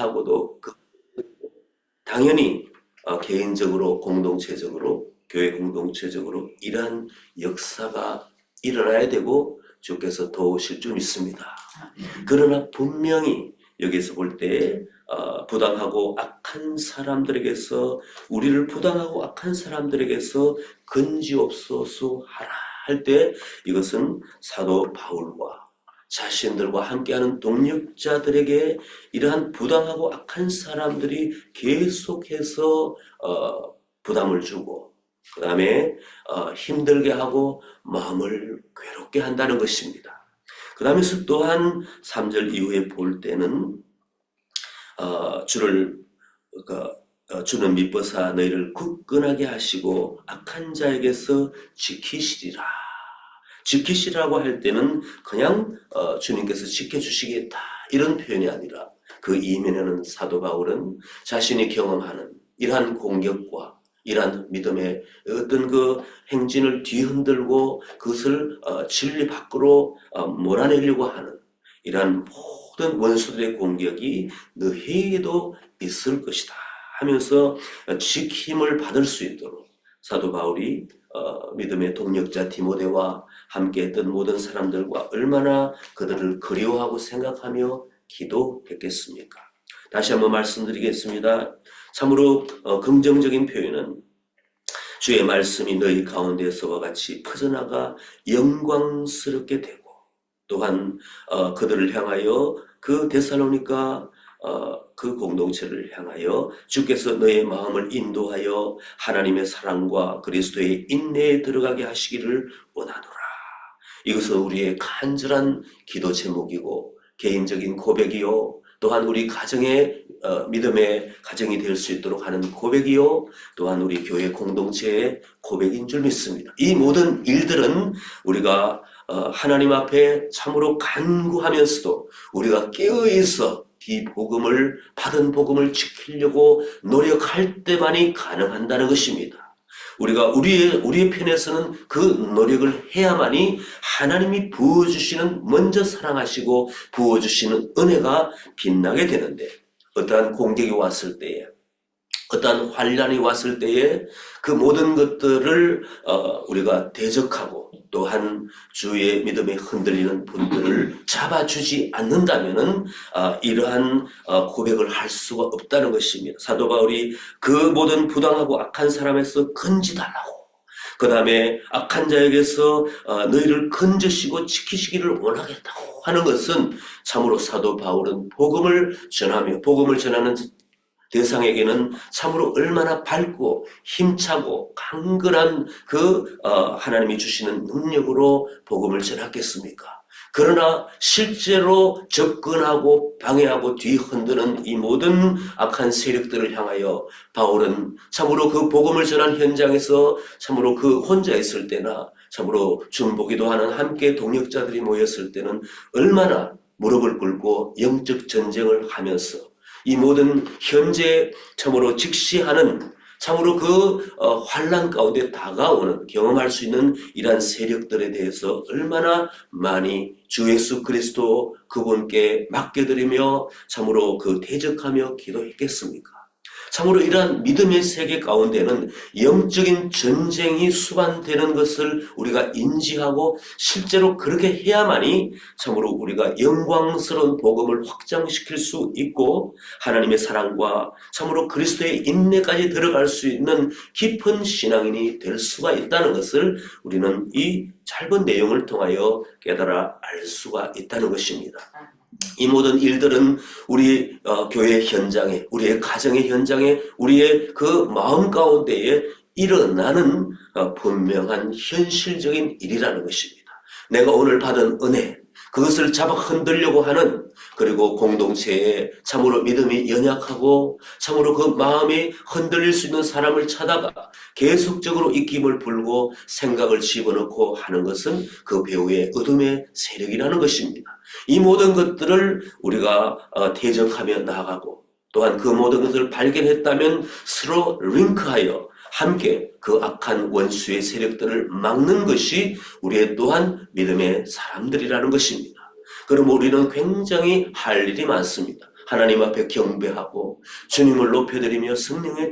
사고도 그- 당연히 어, 개인적으로 공동체적으로 교회 공동체적으로 이러한 역사가 일어나야 되고 주께서 도우실 줄 믿습니다. 그러나 분명히 여기서 볼때 어, 부당하고 악한 사람들에게서 우리를 부당하고 악한 사람들에게서 건지옵소서 하라 할 때 이것은 사도 바울과 자신들과 함께하는 동력자들에게 이러한 부당하고 악한 사람들이 계속해서 어, 부담을 주고 그 다음에 어, 힘들게 하고 마음을 괴롭게 한다는 것입니다. 그 다음에서 또한 3절 이후에 볼 때는 어, 주를 그, 어, 주는 미뻐사 너희를 굳건하게 하시고 악한 자에게서 지키시리라. 지키시라고 할 때는 그냥 어, 주님께서 지켜주시겠다. 이런 표현이 아니라 그 이면에는 사도 바울은 자신이 경험하는 이러한 공격과 이러한 믿음의 어떤 그 행진을 뒤흔들고 그것을 어, 진리 밖으로 어, 몰아내려고 하는 이러한 모든 원수들의 공격이 너희에게도 있을 것이다 하면서 지킴을 받을 수 있도록 사도 바울이 어, 믿음의 동력자 디모데와 함께했던 모든 사람들과 얼마나 그들을 그리워하고 생각하며 기도했겠습니까? 다시 한번 말씀드리겠습니다. 참으로 어, 긍정적인 표현은 주의 말씀이 너희 가운데서와 같이 퍼져나가 영광스럽게 되고 또한 어, 그들을 향하여 그 데살로니가 어, 그 공동체를 향하여 주께서 너의 마음을 인도하여 하나님의 사랑과 그리스도의 인내에 들어가게 하시기를 원하노라. 이것은 우리의 간절한 기도 제목이고 개인적인 고백이요. 또한 우리 가정의 어, 믿음의 가정이 될 수 있도록 하는 고백이요. 또한 우리 교회 공동체의 고백인 줄 믿습니다. 이 모든 일들은 우리가 어, 하나님 앞에 참으로 간구하면서도 우리가 깨어 있어 이 복음을 받은 복음을 지키려고 노력할 때만이 가능한다는 것입니다. 우리가 우리의 우리의 편에서는 그 노력을 해야만이 하나님이 부어 주시는 먼저 사랑하시고 부어 주시는 은혜가 빛나게 되는데 어떠한 공격이 왔을 때에 어떠한 환란이 왔을 때에 그 모든 것들을 어, 우리가 대적하고 또한 주의 믿음에 흔들리는 분들을 잡아주지 않는다면은 아, 이러한 어, 고백을 할 수가 없다는 것입니다. 사도 바울이 그 모든 부당하고 악한 사람에서 건지달라고. 그 다음에 악한 자에게서 어, 너희를 건져시고 지키시기를 원하겠다고 하는 것은 참으로 사도 바울은 복음을 전하며 복음을 전하는 대상에게는 참으로 얼마나 밝고 힘차고 강건한 그 어, 하나님이 주시는 능력으로 복음을 전하겠습니까? 그러나 실제로 접근하고 방해하고 뒤흔드는 이 모든 악한 세력들을 향하여 바울은 참으로 그 복음을 전한 현장에서 참으로 그 혼자 있을 때나 참으로 중보기도 하는 함께 동역자들이 모였을 때는 얼마나 무릎을 꿇고 영적 전쟁을 하면서 이 모든 현재 참으로 직시하는 참으로 그 어, 환란 가운데 다가오는 경험할 수 있는 이러한 세력들에 대해서 얼마나 많이 주 예수 그리스도 그분께 맡겨드리며 참으로 그 대적하며 기도했겠습니까? 참으로 이러한 믿음의 세계 가운데는 영적인 전쟁이 수반되는 것을 우리가 인지하고 실제로 그렇게 해야만이 참으로 우리가 영광스러운 복음을 확장시킬 수 있고 하나님의 사랑과 참으로 그리스도의 인내까지 들어갈 수 있는 깊은 신앙인이 될 수가 있다는 것을 우리는 이 짧은 내용을 통하여 깨달아 알 수가 있다는 것입니다. 이 모든 일들은 우리 어, 교회 현장에, 우리의 가정의 현장에, 우리의 그 마음 가운데에 일어나는 어, 분명한 현실적인 일이라는 것입니다. 내가 오늘 받은 은혜, 그것을 잡아 흔들려고 하는 그리고 공동체에 참으로 믿음이 연약하고 참으로 그 마음이 흔들릴 수 있는 사람을 찾아가 계속적으로 입김을 불고 생각을 집어넣고 하는 것은 그 배우의 어둠의 세력이라는 것입니다. 이 모든 것들을 우리가 어, 대적하며 나아가고 또한 그 모든 것을 발견했다면 서로 링크하여 함께 그 악한 원수의 세력들을 막는 것이 우리의 또한 믿음의 사람들이라는 것입니다. 그럼 우리는 굉장히 할 일이 많습니다. 하나님 앞에 경배하고 주님을 높여드리며 성령의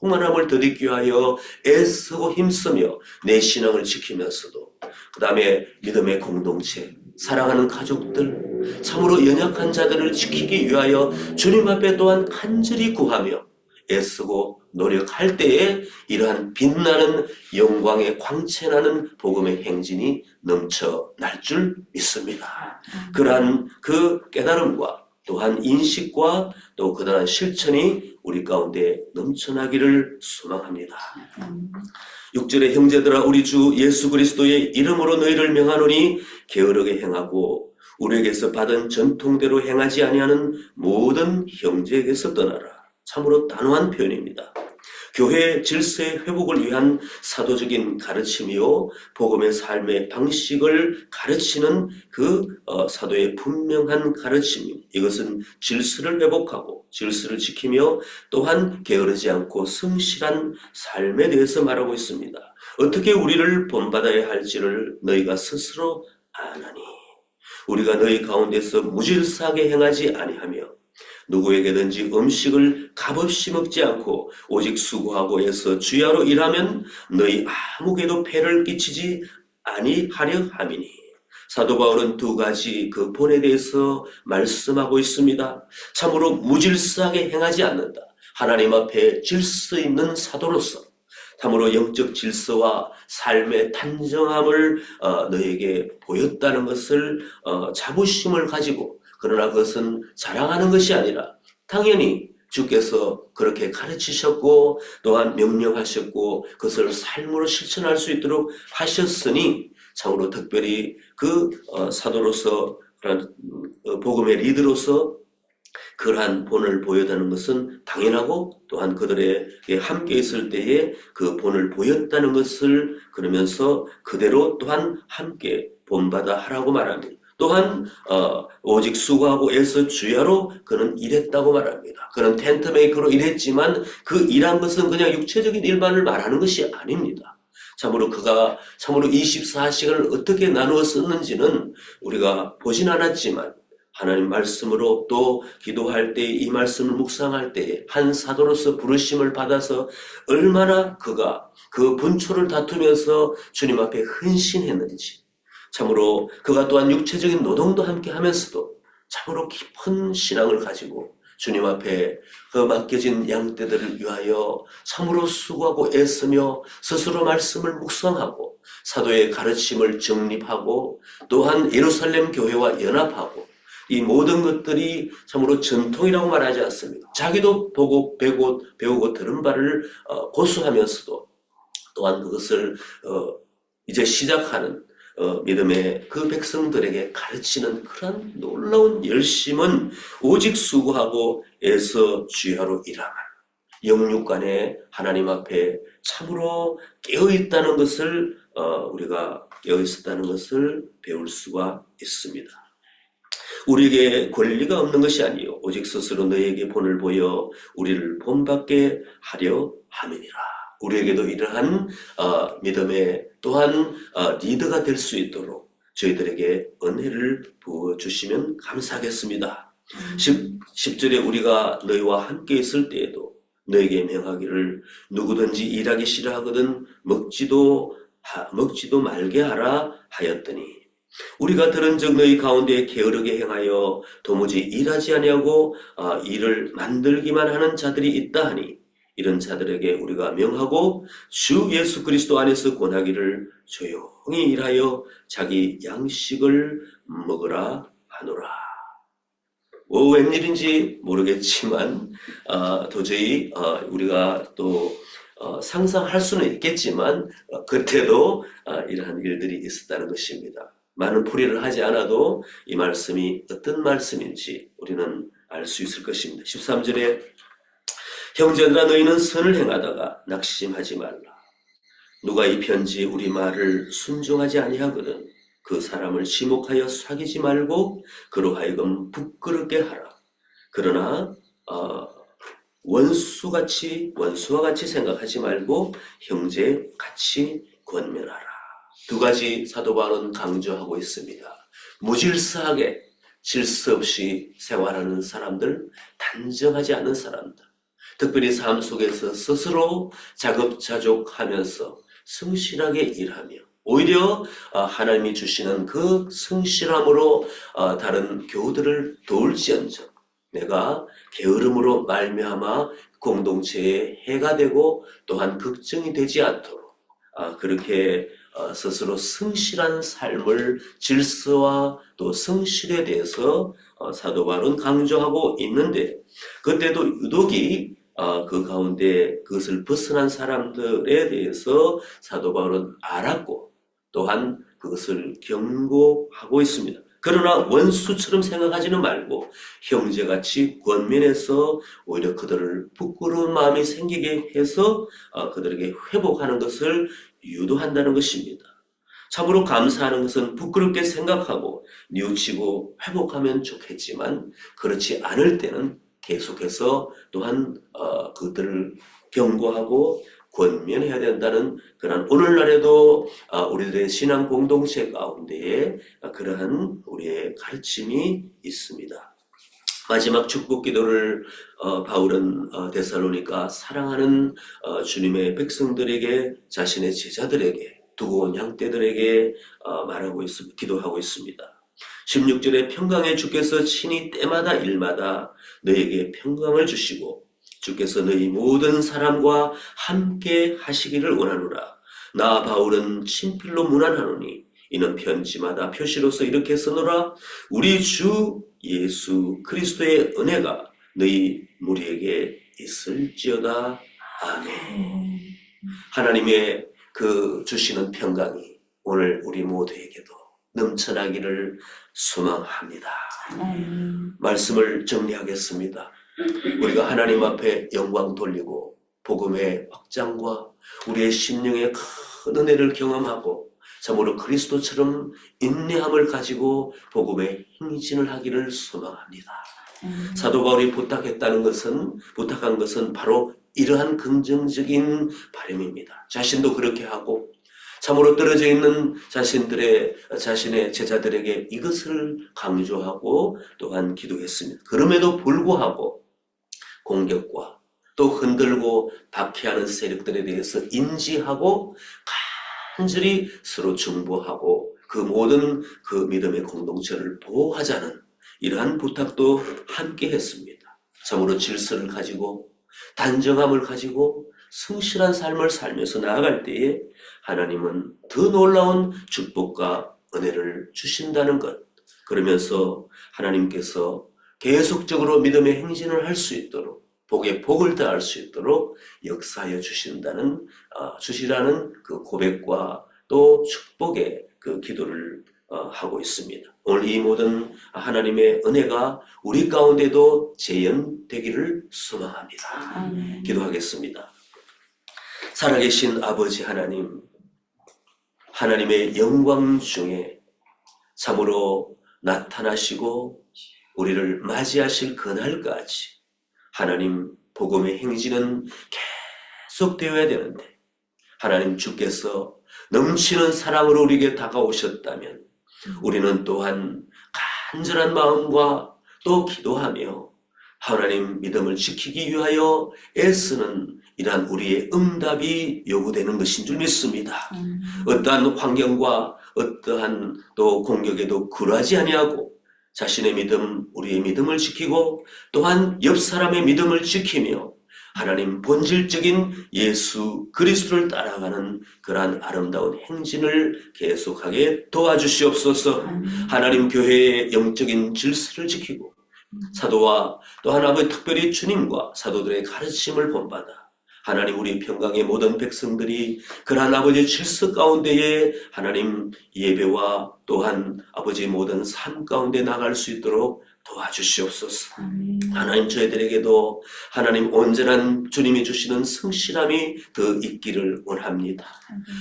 충만함을 더디기 위하여 애쓰고 힘쓰며 내 신앙을 지키면서도 그 다음에 믿음의 공동체, 사랑하는 가족들, 참으로 연약한 자들을 지키기 위하여 주님 앞에 또한 간절히 구하며 애쓰고 노력할 때에 이러한 빛나는 영광의 광채나는 복음의 행진이 넘쳐날 줄 믿습니다. 그러한 그 깨달음과 또한 인식과 또 그러한 실천이 우리 가운데 넘쳐나기를 소망합니다. 6절에 형제들아 우리 주 예수 그리스도의 이름으로 너희를 명하노니 게으르게 행하고 우리에게서 받은 전통대로 행하지 아니하는 모든 형제에게서 떠나라. 참으로 단호한 표현입니다. 교회 질서의 회복을 위한 사도적인 가르침이요, 복음의 삶의 방식을 가르치는 그 어, 사도의 분명한 가르침. 이것은 질서를 회복하고 질서를 지키며 또한 게으르지 않고 성실한 삶에 대해서 말하고 있습니다. 어떻게 우리를 본받아야 할지를 너희가 스스로 아나니 우리가 너희 가운데서 무질서하게 행하지 아니하며 누구에게든지 음식을 값없이 먹지 않고 오직 수고하고 애써 주야로 일하면 너희 아무개도 폐를 끼치지 아니하려 함이니 사도 바울은 두 가지 그 본에 대해서 말씀하고 있습니다. 참으로 무질서하게 행하지 않는다. 하나님 앞에 질서 있는 사도로서 참으로 영적 질서와 삶의 단정함을 어, 너에게 보였다는 것을 어, 자부심을 가지고 그러나 그것은 자랑하는 것이 아니라 당연히 주께서 그렇게 가르치셨고 또한 명령하셨고 그것을 삶으로 실천할 수 있도록 하셨으니 참으로 특별히 그 어, 사도로서 그런 어, 복음의 리드로서 그러한 본을 보였다는 것은 당연하고 또한 그들에게 함께 있을 때에 그 본을 보였다는 것을 그러면서 그대로 또한 함께 본받아 하라고 말합니다. 또한 어, 오직 수고하고 애써 주야로 그는 일했다고 말합니다. 그는 텐트 메이커로 일했지만 그 일한 것은 그냥 육체적인 일만을 말하는 것이 아닙니다. 참으로 그가 참으로 24시간을 어떻게 나누어 썼는지는 우리가 보진 않았지만 하나님 말씀으로 또 기도할 때 이 말씀을 묵상할 때에 한 사도로서 부르심을 받아서 얼마나 그가 그 분초를 다투면서 주님 앞에 헌신했는지 참으로 그가 또한 육체적인 노동도 함께 하면서도 참으로 깊은 신앙을 가지고 주님 앞에 그 맡겨진 양떼들을 위하여 참으로 수고하고 애쓰며 스스로 말씀을 묵상하고 사도의 가르침을 정립하고 또한 예루살렘 교회와 연합하고 이 모든 것들이 참으로 전통이라고 말하지 않습니다. 자기도 보고 배고 배우고 들은 바를 어, 고수하면서도 또한 그것을 어, 이제 시작하는 어, 믿음의 그 백성들에게 가르치는 그런 놀라운 열심은 오직 수고하고 애써 주야로 일하는 영육간에 하나님 앞에 참으로 깨어 있다는 것을 어, 우리가 깨어 있었다는 것을 배울 수가 있습니다. 우리에게 권리가 없는 것이 아니요 오직 스스로 너희에게 본을 보여 우리를 본받게 하려 함이니라. 우리에게도 이러한 어, 믿음의 또한 어, 리더가 될 수 있도록 저희들에게 은혜를 부어 주시면 감사하겠습니다. 10, 10 절에 우리가 너희와 함께 있을 때에도 너에게 명하기를 누구든지 일하기 싫어하거든 먹지도 하- 먹지도 말게 하라 하였더니 우리가 들은 적 너희 가운데 게으르게 행하여 도무지 일하지 아니하고 아, 일을 만들기만 하는 자들이 있다 하니 이런 자들에게 우리가 명하고 주 예수 그리스도 안에서 권하기를 조용히 일하여 자기 양식을 먹으라 하노라. 뭐 웬일인지 모르겠지만 아, 도저히 아, 우리가 또 어, 상상할 수는 있겠지만 어, 그때도 아, 이러한 일들이 있었다는 것입니다. 많은 풀이를 하지 않아도 이 말씀이 어떤 말씀인지 우리는 알 수 있을 것입니다. 13절에 형제들아 너희는 선을 행하다가 낙심하지 말라. 누가 이 편지 우리 말을 순종하지 아니하거든 그 사람을 지목하여 사귀지 말고 그로 하여금 부끄럽게 하라. 그러나 어, 원수같이 원수와 같이 생각하지 말고 형제 같이 권면하라. 두 가지 사도 바울은 강조하고 있습니다. 무질서하게 질서 없이 생활하는 사람들, 단정하지 않은 사람들, 특별히 삶 속에서 스스로 자급자족하면서 성실하게 일하며 오히려 어, 하나님이 주시는 그 성실함으로 어, 다른 교우들을 도울지언정 내가 게으름으로 말미암아 공동체에 해가 되고 또한 걱정이 되지 않도록 아, 그렇게 어, 스스로 성실한 삶을 질서와 또 성실에 대해서 어, 사도 바울은 강조하고 있는데 그때도 유독이 어, 그 가운데 그것을 벗어난 사람들에 대해서 사도 바울은 알았고 또한 그것을 경고하고 있습니다. 그러나 원수처럼 생각하지는 말고 형제같이 권면해서 오히려 그들을 부끄러운 마음이 생기게 해서 어, 그들에게 회복하는 것을 유도한다는 것입니다. 참으로 감사하는 것은 부끄럽게 생각하고 뉘우치고 회복하면 좋겠지만 그렇지 않을 때는 계속해서 또한 어, 그들을 경고하고 권면해야 된다는 그런 오늘날에도 어, 우리들의 신앙 공동체 가운데에 그러한 우리의 가르침이 있습니다. 마지막 축복 기도를 어, 바울은 어, 데살로니가 사랑하는 어, 주님의 백성들에게 자신의 제자들에게 두고 온 양떼들에게 어, 말하고 있습니다. 기도하고 있습니다. 16절에 평강의 주께서 친히 때마다 일마다 너에게 평강을 주시고 주께서 너희 모든 사람과 함께 하시기를 원하노라. 나 바울은 친필로 문안하노니 이는 편지마다 표시로서 이렇게 써노라. 우리 주 예수 그리스도의 은혜가 너희 무리에게 있을지어다. 아멘. 하나님의 그 주시는 평강이 오늘 우리 모두에게도 넘쳐나기를 소망합니다. 말씀을 정리하겠습니다. 우리가 하나님 앞에 영광 돌리고 복음의 확장과 우리의 심령의 큰 은혜를 경험하고 참으로 그리스도처럼 인내함을 가지고 복음의 행진을 하기를 소망합니다. 사도 바울이 부탁했다는 것은 부탁한 것은 바로 이러한 긍정적인 바람입니다. 자신도 그렇게 하고 참으로 떨어져 있는 자신들의 자신의 제자들에게 이것을 강조하고 또한 기도했습니다. 그럼에도 불구하고 공격과 또 흔들고 박해하는 세력들에 대해서 인지하고 간절히 서로 중보하고 그 모든 그 믿음의 공동체를 보호하자는 이러한 부탁도 함께 했습니다. 참으로 질서를 가지고 단정함을 가지고 성실한 삶을 살면서 나아갈 때에 하나님은 더 놀라운 축복과 은혜를 주신다는 것. 그러면서 하나님께서 계속적으로 믿음의 행진을 할 수 있도록 복에 복을 더할 수 있도록 역사하여 주신다는 어, 주시라는 그 고백과 또 축복의 그 기도를 어, 하고 있습니다. 오늘 이 모든 하나님의 은혜가 우리 가운데도 재현되기를 소망합니다. 아멘. 기도하겠습니다. 살아계신 아버지 하나님, 하나님의 영광 중에 참으로 나타나시고 우리를 맞이하실 그날까지 하나님 복음의 행진은 계속되어야 되는데 하나님 주께서 넘치는 사랑으로 우리에게 다가오셨다면 우리는 또한 간절한 마음과 또 기도하며 하나님 믿음을 지키기 위하여 애쓰는 이러한 우리의 응답이 요구되는 것인 줄 믿습니다. 아멘. 어떠한 환경과 어떠한 또 공격에도 굴하지 아니하고 자신의 믿음, 우리의 믿음을 지키고 또한 옆 사람의 믿음을 지키며 하나님 본질적인 예수 그리스도를 따라가는 그러한 아름다운 행진을 계속하게 도와주시옵소서. 아멘. 하나님 교회의 영적인 질서를 지키고 사도와 또 하나님 특별히 주님과 사도들의 가르침을 본받아 하나님 우리 평강의 모든 백성들이 그러한 아버지 질서 가운데에 하나님 예배와 또한 아버지 모든 삶 가운데 나갈 수 있도록 도와주시옵소서. 아멘. 하나님 저희들에게도 하나님 온전한 주님이 주시는 성실함이 더 있기를 원합니다.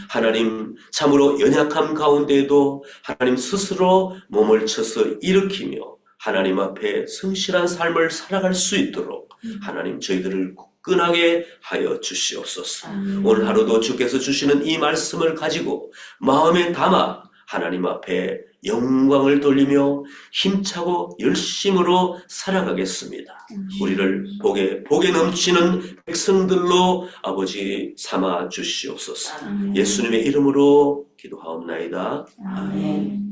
하나님 참으로 연약함 가운데에도 하나님 스스로 몸을 쳐서 일으키며 하나님 앞에 성실한 삶을 살아갈 수 있도록 하나님 저희들을 굳건하게 하여 주시옵소서. 아멘. 오늘 하루도 주께서 주시는 이 말씀을 가지고 마음에 담아 하나님 앞에 영광을 돌리며 힘차고 열심으로 살아가겠습니다. 우리를 복에 복에 넘치는 백성들로 아버지 삼아 주시옵소서. 예수님의 이름으로 기도하옵나이다. 아멘.